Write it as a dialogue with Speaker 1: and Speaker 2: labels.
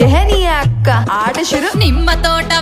Speaker 1: జహనియా అక్క. ఆట శురు.
Speaker 2: నిమ్మ తోట